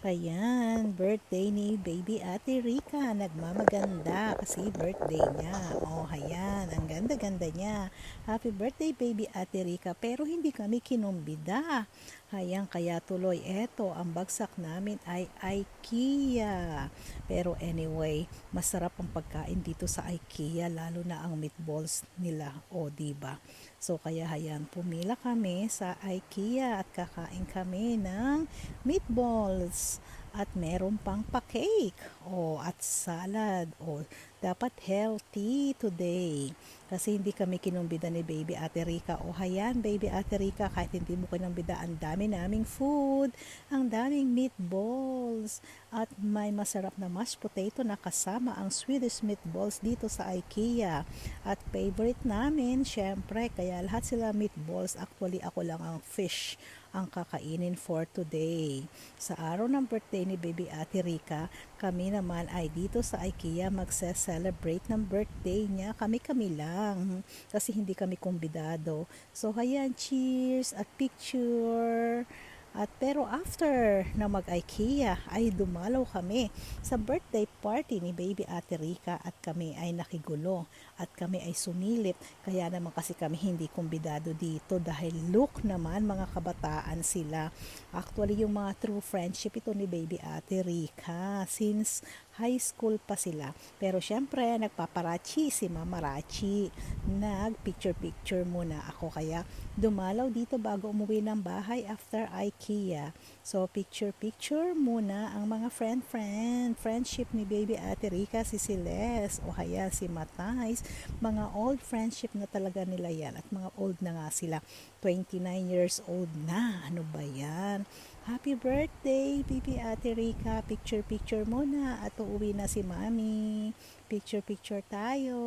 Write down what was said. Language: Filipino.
Ayan, birthday ni baby ate Rika. Nagmamaganda kasi birthday niya. Oh, ayan, ang ganda-ganda niya. Happy birthday baby ate Rika. Pero hindi kami kinumbida. Ayan, kaya tuloy eto, ang bagsak namin ay IKEA. Pero anyway, masarap ang pagkain dito sa IKEA, lalo na ang meatballs nila. O, diba? So, kaya hayan, pumila kami sa IKEA at kakain kami ng meatballs Yes. At meron pang pa-cake o at salad o dapat healthy today. Kasi hindi kami kinumbida ni baby ate Rika. O hayan baby ate Rika kahit hindi mo kinumbida ang dami naming food ang daming meatballs. At may masarap na mashed potato na kasama ang Swedish meatballs dito sa IKEA. At favorite namin syempre kaya lahat sila meatballs. Actually ako lang ang fish ang kakainin for today. Sa araw ng birthday ni baby Ate Rika, kami naman ay dito sa IKEA magse-celebrate ng birthday niya. Kami-kami lang kasi hindi kami kumbidado. So hayan, cheers at picture. At pero after na mag-IKEA ay dumalaw kami sa birthday party ni baby Ate Rika at kami ay nakigulo at kami ay sumilip. Kaya naman kasi kami hindi kumbidado dito dahil look naman mga kabataan sila. Actually yung mga true friendship ito ni baby Ate Rika since high school pa sila. Pero syempre nagpaparachi si Mama Rachi. Nag picture picture muna ako kaya dumalaw dito bago umuwi ng bahay after IKEA. So picture picture muna ang mga friend friend friendship ni baby Ate Rika si Celeste o haya si Matais mga old friendship na talaga nila yan at mga old na nga sila 29 years old na ano ba yan Happy birthday, baby Ate Rika. Picture, picture muna at uuwi na si Mami. Picture, picture tayo.